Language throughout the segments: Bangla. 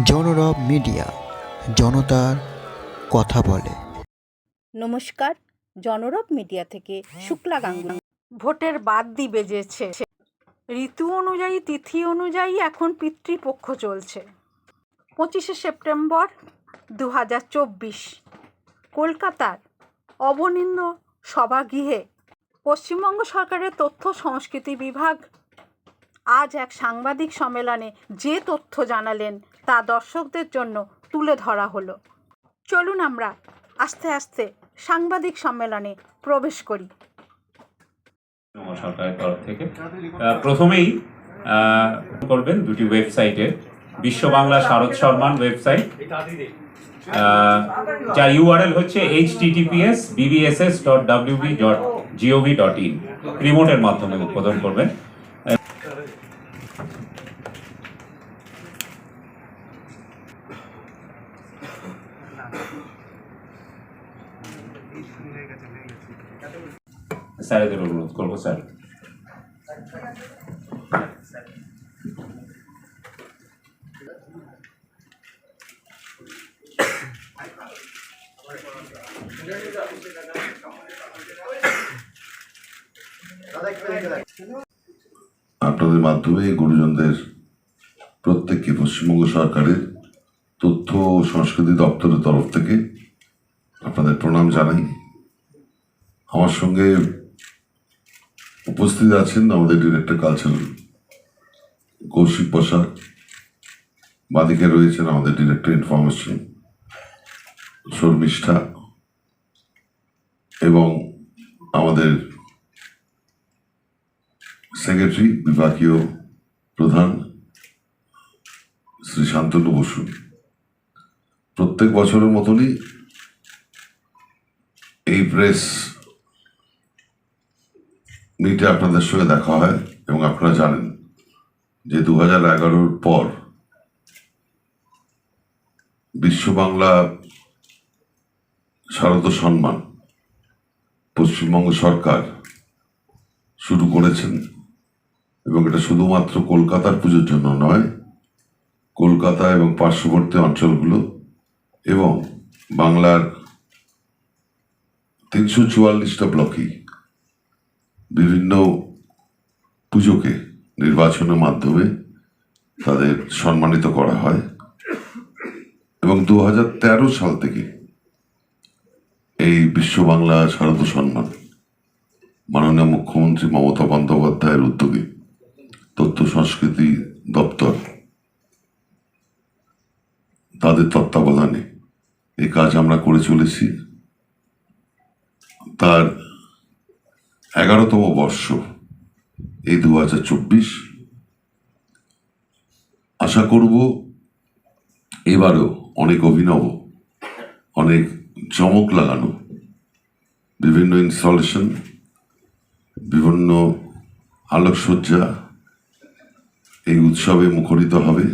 জনরব মিডিয়া জনতার কথা বলে। নমস্কার জনরব মিডিয়া থেকে শুক্লা গাঙ্গুলি। ভোটের বাদ দি বেজেছে। ঋতু অনুযায়ী তিথি অনুযায়ী এখন পিতৃপক্ষ চলছে। পঁচিশে সেপ্টেম্বর দু হাজার চব্বিশ কলকাতার অবনিন্দ সভাগৃহে পশ্চিমবঙ্গ সরকারের তথ্য সংস্কৃতি বিভাগ আজ এক সাংবাদিক সম্মেলনে যে তথ্য জানালেন তা দর্শকদের জন্য তুলে ধরা হলো। চলুন আমরা আস্তে আস্তে সাংবাদিক সম্মেলনে প্রবেশ করি। সরকারের তরফ থেকে প্রথমেই করবেন দুটি ওয়েবসাইটে বিশ্ব বাংলা শারদ সম্মান ওয়েবসাইট যার ইউআরএল হচ্ছে https BBSS dot WB dot GOV dot in রিমোটের মাধ্যমে উদ্বোধন করবেন। স্যারেদের অনুরোধ, করব স্যার। আপনাদের মাধ্যমে গুরুজনদের প্রত্যেককে পশ্চিমবঙ্গ সরকারের তথ্য ও সংস্কৃতি দপ্তরের তরফ থেকে আপনাদের প্রণাম জানাই। আমার সঙ্গে উপস্থিত আছেন আমাদের ডিরেক্টর কালচারাল কৌশিক বসাক বাদিকে রয়েছেন আমাদের ডিরেক্টর ইনফরমেশন শর্মিষ্ঠা এবং আমাদের সেক্রেটারি বিভাগীয় প্রধান শ্রী শান্তনু বসু। প্রত্যেক বছরের মতনই এই প্রেস মিটে আপনাদের সঙ্গে দেখা হয় এবং আপনারা জানেন যে দু হাজার এগারোর পর বিশ্ব বাংলা শারদ সম্মান পশ্চিমবঙ্গ সরকার শুরু করেছেন এবং এটা শুধুমাত্র কলকাতার পুজোর জন্য নয়, কলকাতা এবং পার্শ্ববর্তী অঞ্চলগুলো এবং বাংলার তিনশো চুয়াল্লিশটা ব্লকেই বিভিন্ন পুজোকে নির্বাচনের মাধ্যমে তাদের সম্মানিত করা হয়। এবং দু হাজার তেরো সাল থেকে এই বিশ্ব বাংলা শারদ সম্মান মাননীয় মুখ্যমন্ত্রী মমতা বন্দ্যোপাধ্যায়ের উদ্যোগে তথ্য সংস্কৃতি দপ্তর তাদের তত্ত্বাবধানে এই কাজ আমরা করে চলেছি। তার এগারোতম বর্ষ, এই দু হাজার চব্বিশ। আশা করব এবারও অনেক অভিনব, অনেক চমক লাগানো, বিভিন্ন ইনস্টলেশন, বিভিন্ন আলোকসজ্জা এই উৎসবে মুখরিত হবে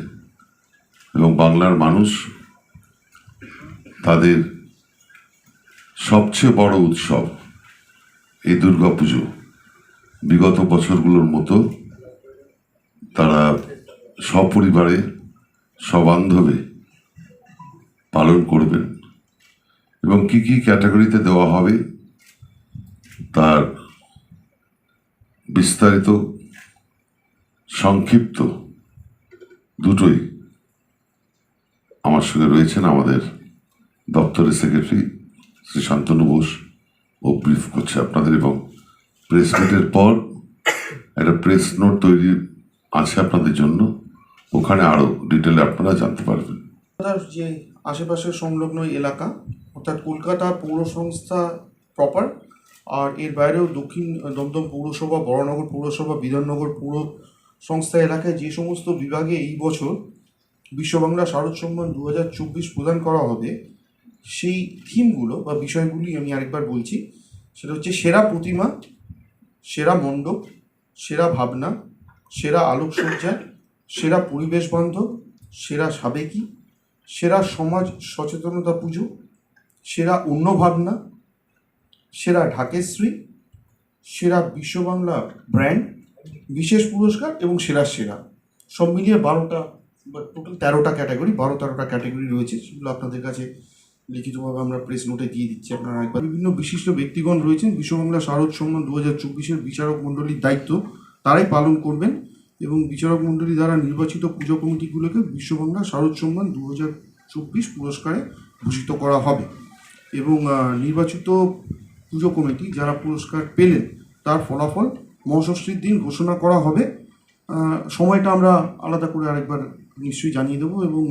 এবং বাংলার মানুষ তাদের সবচেয়ে বড় উৎসব এই দুর্গাপুজো বিগত বছরগুলোর মতো তারা সপরিবারে, সবান্ধবে পালন করবেন এবং কি কি ক্যাটাগরিতে দেওয়া হবে তার বিস্তারিত, সংক্ষিপ্ত দুটোই আমার সঙ্গে রয়েছেন আমাদের দপ্তরের সেক্রেটারি শ্রী শান্তনু বোস। ও ব্রিফ করছে আপনাদের এবং প্রেস মিটের পর একটা প্রেস নোট তৈরি আছে আপনাদের জন্য। ওখানে আরও ডিটেলে আপনারা জানতে পারবেন। যে আশেপাশের সংলগ্ন এলাকা, অর্থাৎ কলকাতা পৌর সংস্থা প্রপার আর এর বাইরেও দক্ষিণ দমদম পৌরসভা, বড়নগর পৌরসভা, বিধাননগর পৌর সংস্থা এলাকায় যে সমস্ত বিভাগে এই বছর বিশ্ববাংলা শারদ সম্মান দু হাজার চব্বিশ প্রদান করা হবে সেই থিমগুলো বা বিষয়গুলি আমি আরেকবার বলছি। সেটা হচ্ছে সেরা প্রতিমা, সেরা মণ্ডপ, সেরা ভাবনা, সেরা আলোকসজ্জা, সেরা পরিবেশ বান্ধব, সেরা সাবেকি, সেরা সমাজ সচেতনতা পুজো, সেরা অন্য ভাবনা সেরা ঢাকেশ্রী, সেরা বিশ্ববাংলা ব্র্যান্ড, বিশেষ পুরস্কার এবং সেরা সেরা। সব মিলিয়ে বারোটা বা টোটাল তেরোটা ক্যাটাগরি, বারো তেরোটা ক্যাটাগরি রয়েছে, সেগুলো আপনাদের কাছে লিখিতভাবে আমরা প্রেস নোটে দিয়ে দিচ্ছি আপনারা একবার। বিভিন্ন বিশিষ্ট ব্যক্তিগণ রয়েছেন বিশ্ববাংলা শারদ সম্মান দু হাজার চব্বিশের বিচারক মণ্ডলীর দায়িত্ব, তারাই পালন করবেন এবং বিচারক মণ্ডলী দ্বারা নির্বাচিত পুজো কমিটিগুলোকে বিশ্ববাংলা শারদ সম্মান দু হাজার চব্বিশ পুরস্কারে ভূষিত করা হবে। এবং নির্বাচিত পুজো কমিটি যারা পুরস্কার পেলেন, তার ফলাফল মহাষষ্ঠীর দিন ঘোষণা করা হবে। সময়টা আমরা আলাদা করে আরেকবার নিশ্চয়ই জানিয়ে দেবো এবং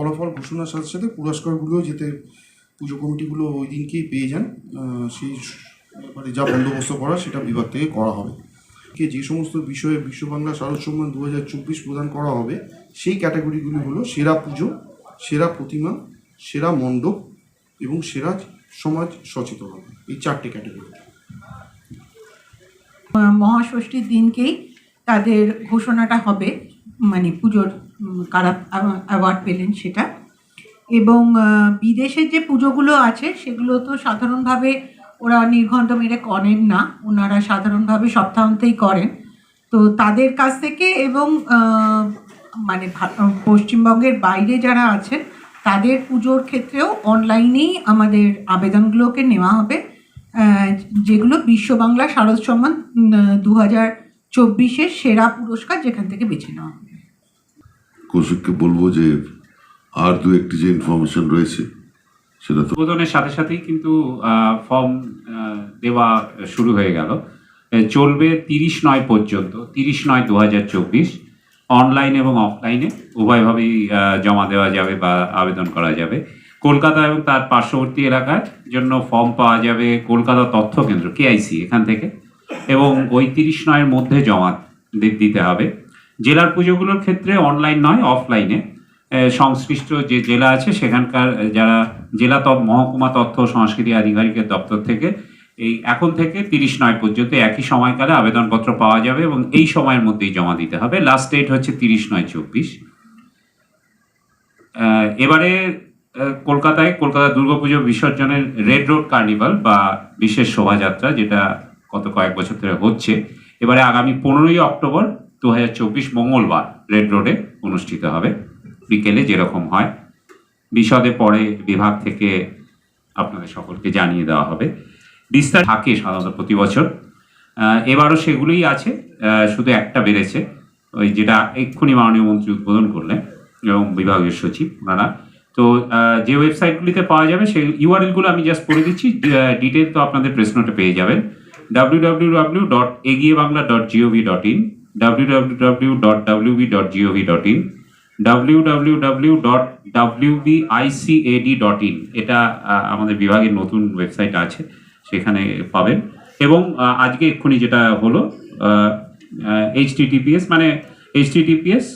ফলাফল ঘোষণার সাথে সাথে পুরস্কারগুলোও যেতে পুজো কমিটিগুলো ওই দিনকেই পেয়ে যান। সেই ব্যাপারে যা বন্দোবস্ত করা সেটা বিভাগ থেকে করা হবে। কে যে সমস্ত বিষয়ে বিশ্ব বাংলা শারদ সম্মান দু হাজার চব্বিশ প্রদান করা হবে, সেই ক্যাটাগরিগুলি হলো সেরা পুজো, সেরা প্রতিমা, সেরা মণ্ডপ এবং সেরা সমাজ সচেতনতা। এই চারটে ক্যাটাগরি। মহাষষ্ঠীর দিনকেই তাদের ঘোষণাটা হবে মানে পুজোর কারা অ্যাওয়ার্ড পেলেন সেটা। এবং বিদেশের যে পুজোগুলো আছে, সেগুলো তো সাধারণভাবে ওরা নির্ঘণ্ট মেরে করেন না। ওনারা সাধারণভাবে সপ্তাহান্তেই করেন। তো তাদের কাছ থেকে এবং মানে পশ্চিমবঙ্গের বাইরে যারা আছেন, তাদের পুজোর ক্ষেত্রেও অনলাইনেই আমাদের আবেদনগুলোকে নেওয়া হবে। যেগুলো বিশ্ব বাংলা শারদ সম্মান দু হাজার চব্বিশের সেরা পুরস্কার যেখান থেকে বেছে নেওয়া হবে। কৌশিককে বলব যে আর দু একটি যে ইনফরমেশন রয়েছে, সেটা তো উদ্বোধনের সাথে সাথেই কিন্তু ফর্ম দেওয়া শুরু হয়ে গেল। চলবে তিরিশ নয় পর্যন্ত, তিরিশ নয় দু হাজার চব্বিশ। অনলাইন এবং অফলাইনে উভয়ভাবেই জমা দেওয়া যাবে বা আবেদন করা যাবে। কলকাতা এবং তার পার্শ্ববর্তী এলাকার জন্য ফর্ম পাওয়া যাবে কলকাতা তথ্য কেন্দ্র কেআইসি এখান থেকে। এবং ওই তিরিশ নয়ের মধ্যে জমা দিতে হবে। জেলার পুজোগুলোর ক্ষেত্রে অনলাইন নয় অফলাইনে সংশ্লিষ্ট যে জেলা আছে, সেখানকার যারা জেলা মহকুমা তথ্য সংস্কৃতি আধিকারিকের দপ্তর থেকে, এই এখন থেকে তিরিশ নয় পর্যন্ত একই সময়কালে আবেদনপত্র পাওয়া যাবে এবং এই সময়ের মধ্যেই জমা দিতে হবে। লাস্ট ডেট হচ্ছে তিরিশ নয় চব্বিশ। এবারে কলকাতায়, কলকাতা দুর্গাপুজো বিসর্জনের রেড রোড কার্নিভাল বা বিশেষ শোভাযাত্রা, যেটা গত কয়েক বছর ধরে হচ্ছে। এবারে আগামী পনেরোই অক্টোবর দু হাজার চব্বিশ মঙ্গলবার রেড রোডে অনুষ্ঠিত হবে। বিকেলে যেরকম হয়। বিশদে পরে বিভাগ থেকে আপনাদের সকলকে জানিয়ে দেওয়া হবে। বিস্তার থাকে সাধারণত প্রতি বছর। এবারও সেগুলোই আছে। শুধু একটা বেড়েছে। ওই যেটা এক্ষুনি মাননীয় মন্ত্রী উদ্বোধন করলেন এবং বিভাগীয় সচিব ওনারা। তো যে ওয়েবসাইটগুলিতে পাওয়া যাবে সেই ইউআরএলগুলো আমি জাস্ট করে দিচ্ছি। ডিটেল তো আপনাদের প্রেস নোটে পেয়ে যাবেন। W W W dot Egiye Bangla dot GOV dot in dot in এটা আমাদের বিভাগের নতুন ওয়েবসাইট আছে, সেখানে পাবেন। এবং আজকে এক্ষুনি যেটা হলো এইচ টিটিপিএস মানে https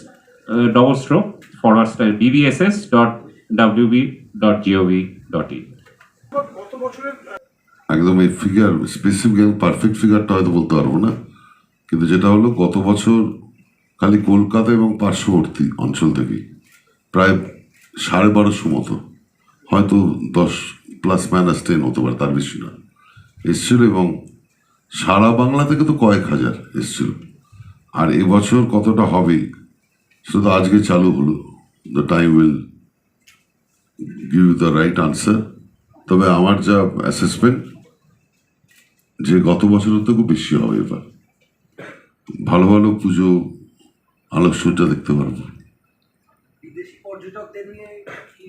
double stroke forward style BBSS dot WB dot GOV dot in একদম এই ফিগার স্পেসিফিক পারফেক্ট ফিগারটা হয়তো বলতে পারব না। কিন্তু যেটা হলো, গত বছর খালি কলকাতা এবং পার্শ্ববর্তী অঞ্চল থেকে প্রায় সাড়ে বারোশো মতো, হয়তো দশ প্লাস মাইনাস টেন হতে পারে, তার বেশি না এসছিল এবং সারা বাংলা থেকে তো কয়েক হাজার এসছিল। আর এবছর কতটা হবে শুধু আজকে চালু হলো। The time will give the right answer তবে আমার যা অ্যাসেসমেন্ট যে গত বছরের থেকেও বেশি হবে এবার। ভালো ভালো পুজো আলোকসজ্জা দেখতে পারব। বিদেশি পর্যটকদের নিয়ে কি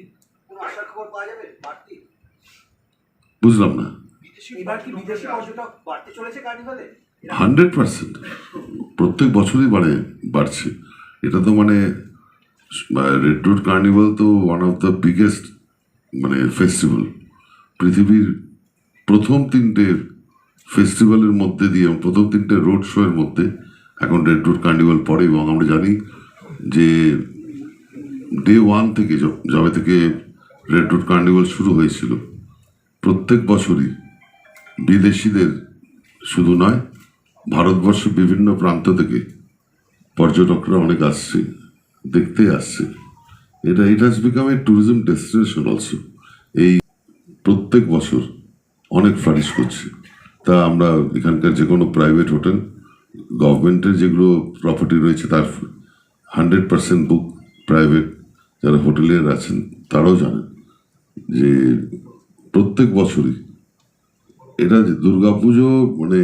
কোনো আশার খবর পাওয়া যাবে? বাড়তি? বুঝলাম না। এবার কি বিদেশি পর্যটক বাড়তে চলেছে কার্নিভালে হান্ড্রেড পার্সেন্ট। প্রত্যেক বছরই বাড়ে বাড়ছে। এটা তো মানে রেড রোড কার্নিভাল তো ওয়ান অফ দ্য বিগেস্ট মানে ফেস্টিভ্যাল পৃথিবীর প্রথম তিনটে ফেস্টিভ্যালের মধ্যে দিয়ে প্রথম তিনটে রোড শো এর মধ্যে, এখন রেড রোড কার্নিভাল পড়ে এবং আমরা জানি যে ডে ওয়ান থেকে যবে থেকে রেড রোড কার্নিভাল শুরু হয়েছিল। প্রত্যেক বছরই বিদেশিদের শুধু নয়, ভারতবর্ষের বিভিন্ন প্রান্ত থেকে পর্যটকরা অনেক আসছে, দেখতে আসছে। এটা it has become a tourism destination also এই প্রত্যেক বছর অনেক ফ্লারিশ করছে। তা আমরা এখানকার যে কোনো প্রাইভেট হোটেল গভর্নমেন্টের যেগুলো প্রপার্টি রয়েছে, তার হান্ড্রেড পার্সেন্ট বুক প্রাইভেট যারা হোটেলের আছেন, তারাও জানেন যে প্রত্যেক বছরই এটা যে দুর্গাপুজো মানে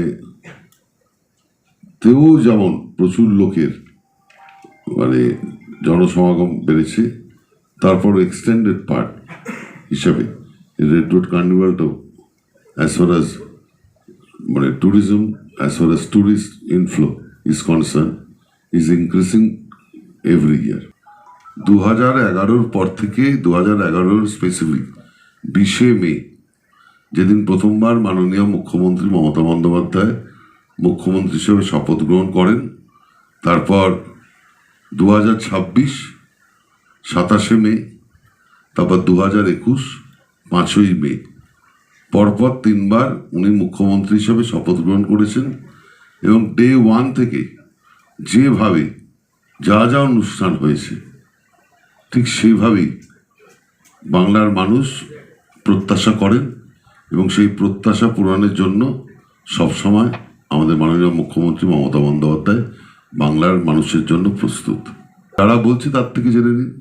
তেও যেমন প্রচুর লোকের মানে জনসমাগম বেড়েছে, তারপর এক্সটেন্ডেড পার্ট হিসাবে রেড রোড কার্নিভালটাও অ্যাজ ফার অ্যাজ মানে tourism as far as tourist inflow is concern is increasing every year দু হাজার এগারোর পর থেকে দু হাজার এগারোর স্পেসিফিক বিশে মে, যেদিন প্রথমবার মাননীয় মুখ্যমন্ত্রী মমতা বন্দ্যোপাধ্যায় মুখ্যমন্ত্রী হিসেবে শপথ গ্রহণ করেন, তারপর দু হাজার ছাব্বিশ সাতাশে মে, তারপর দু হাজার একুশ পাঁচই মে। পরপর তিনবার উনি মুখ্যমন্ত্রী হিসেবে শপথ গ্রহণ করেছেন এবং ডে ওয়ান থেকে যেভাবে যা যা অনুষ্ঠান হয়েছে, ঠিক সেইভাবেই বাংলার মানুষ প্রত্যাশা করেন এবং সেই প্রত্যাশা পূরণের জন্য সবসময় আমাদের মাননীয় মুখ্যমন্ত্রী মমতা বন্দ্যোপাধ্যায় বাংলার মানুষের জন্য প্রস্তুত। তারা বলছে তার থেকে জেনে নিন।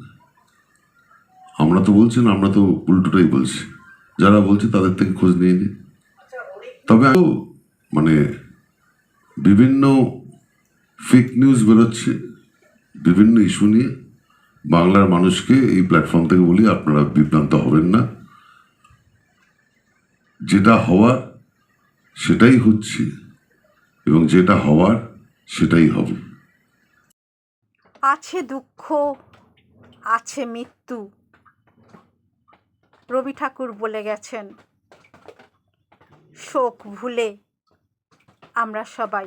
আমরা তো বলছি না, আমরা তো উল্টোটাই বলছি। যারা বলছে তাদের থেকে খোঁজ নিয়ে নিন তবে মানে বিভিন্ন ফেক নিউজ বেরোচ্ছে, বিভিন্ন ইস্যু নিয়ে। বাংলার মানুষকে এই প্ল্যাটফর্ম থেকে বলি আপনারা বিভ্রান্ত হবেন না। যেটা হওয়ার সেটাই হচ্ছে এবং যেটা হওয়ার সেটাই হবে। আছে দুঃখ, আছে মৃত্যু। রবি ঠাকুর বলে গেছেন, শোক ভুলে আমরা সবাই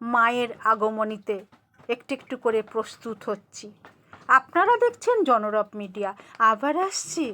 মায়ের আগমনীতে একটু একটু করে প্রস্তুত হচ্ছি। আপনারা দেখছেন জনরব মিডিয়া, আবার আসছি।